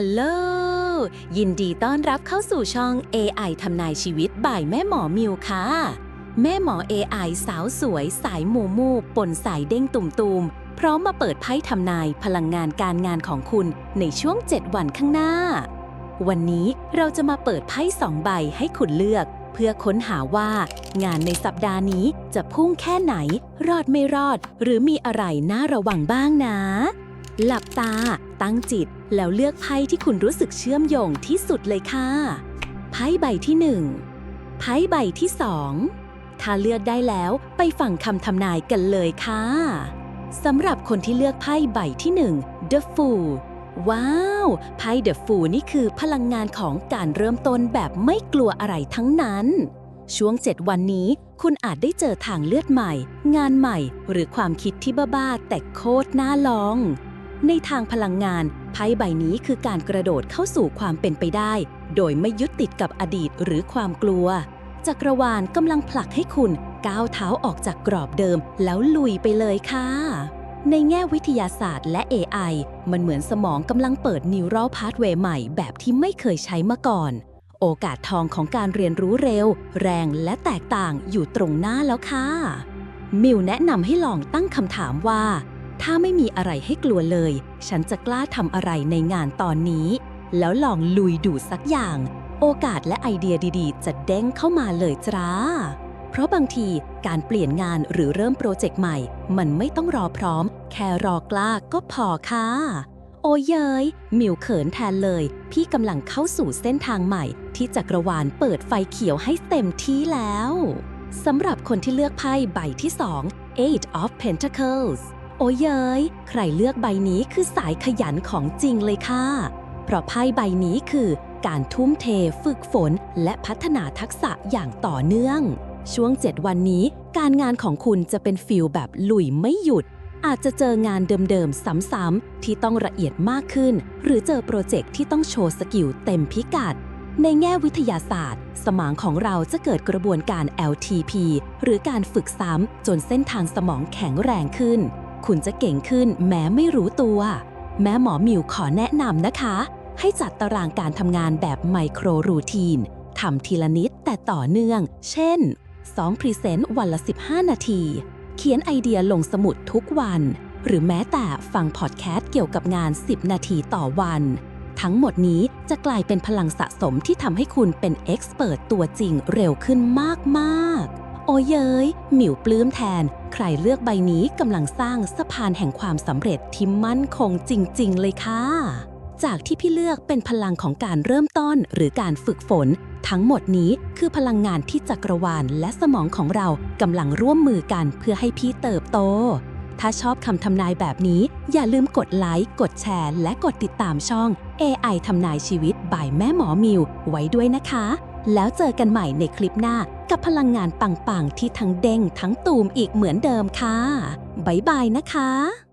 ฮัลโหล ยินดีต้อนรับเข้าสู่ช่อง AI ทำนายชีวิตบ่ายแม่หมอมิวค่ะ แม่หมอ AI สาวสวย สายมูมูปนสายเด้งตุ่มๆพร้อมมาเปิดไพ่ทำนายพลังงานการงานของคุณในช่วง 7 วันข้างหน้า วันนี้เราจะมาเปิดไพ่สองใบให้คุณเลือก เพื่อค้นหาว่า งานในสัปดาห์นี้จะพุ่งแค่ไหน รอดไม่รอด หรือมีอะไรน่าระวังบ้างนะ หลับตา ตั้งจิต แล้วเลือกไพ่ที่คุณรู้สึกเชื่อมโยงที่สุดเลยค่ะ ไพ่ใบที่หนึ่งไพ่ใบที่สองถ้าเลือกได้แล้วไปฟังคำทำนายกันเลยค่ะ สำหรับคนที่เลือกไพ่ใบที่หนึ่ง The Fool ว้าวไพ่ The Fool นี่คือพลังงานของการเริ่มต้นแบบไม่กลัวอะไรทั้งนั้น ช่วง 7 วันนี้ คุณอาจได้เจอทางเลือดใหม่ งานใหม่ หรือความคิดที่บ้าๆแต่โคตรน่าลอง ในทางพลังงานไพ่ใบนี้คือการกระโดดเข้าสู่ความเป็นไปได้ โดยไม่ยึดติดกับอดีตหรือความกลัว จักรวาลกำลังผลักให้คุณก้าวเท้าออกจากกรอบเดิมแล้วลุยไปเลยค่ะ ในแง่วิทยาศาสตร์และ AI มันเหมือนสมองกำลังเปิด neural pathway ใหม่แบบที่ไม่เคยใช้มาก่อน โอกาสทองของการเรียนรู้เร็ว แรงและแตกต่างอยู่ตรงหน้าแล้วค่ะ มิวแนะนำให้ลองตั้งคำถามว่า ถ้าไม่มีอะไรให้กลัวเลย ฉันจะกล้าทำอะไรในงานตอนนี้ แล้วลองลุยดูสักอย่าง โอกาสและไอเดียดีๆ จะเด้งเข้ามาเลยจ้า เพราะบางทีการเปลี่ยนงานหรือเริ่มโปรเจกต์ใหม่ มันไม่ต้องรอพร้อม แค่รอกล้าก็พอค่ะ โอ้เยยมิวเขินแทนเลย พี่กำลังเข้าสู่เส้นทางใหม่ ที่จักรวาลเปิดไฟเขียวให้เต็มที่แล้วสำหรับคนที่เลือกไพ่ใบที่ 2 Eight of Pentacles โอ้เย้ย ใครเลือกใบนี้คือสายขยันของจริงเลยค่ะ เพราะไพ่ใบนี้คือการทุ่มเทฝึกฝนและพัฒนาทักษะอย่างต่อเนื่อง ช่วง 7 วันนี้ การงานของคุณจะเป็นฟิลแบบลุยไม่หยุด อาจจะเจองานเดิมๆ ซ้ำๆที่ต้องละเอียดมากขึ้น หรือเจอโปรเจกต์ที่ต้องโชว์สกิลเต็มพิกัด ในแง่วิทยาศาสตร์ สมองของเราจะเกิดกระบวนการ LTP หรือการฝึกซ้ำจนเส้นทางสมองแข็งแรงขึ้น คุณจะเก่งขึ้นแม้ไม่รู้ตัว แม้หมอมิวขอแนะนำนะคะ ให้จัดตารางการทำงานแบบไมโครรูทีนทำทีละนิดแต่ต่อเนื่อง เช่น 2 พรีเซนต์วันละ 15 นาที เขียนไอเดียลงสมุดทุกวัน หรือแม้แต่ฟังพอดแคสต์เกี่ยวกับงาน 10 นาทีต่อวัน ทั้งหมดนี้จะกลายเป็นพลังสะสมที่ทำให้คุณเป็นเอ็กซ์เพรสตัวจริงเร็วขึ้นมาก ๆ โอ้เย้ย หมิวปลื้มแทน ใครเลือกใบนี้กำลังสร้างสะพานแห่งความสำเร็จที่มั่นคงจริง ๆ เลยค่ะ จากที่พี่เลือกเป็นพลังของการเริ่มต้นหรือการฝึกฝน ทั้งหมดนี้คือพลังงานที่จักรวาลและสมองของเรากำลังร่วมมือกันเพื่อให้พี่เติบโต ถ้าชอบคำทำนายแบบนี้ อย่าลืมกดไลค์กดแชร์ และกดติดตามช่อง AI ทำนายชีวิตบ่ายแม่หมอมิวไว้ด้วยนะคะ แล้วเจอกันใหม่ในคลิปหน้ากับพลังงานปังๆที่ทั้งเด้งทั้งตูมอีกเหมือนเดิมค่ะ บ๊ายบายนะคะ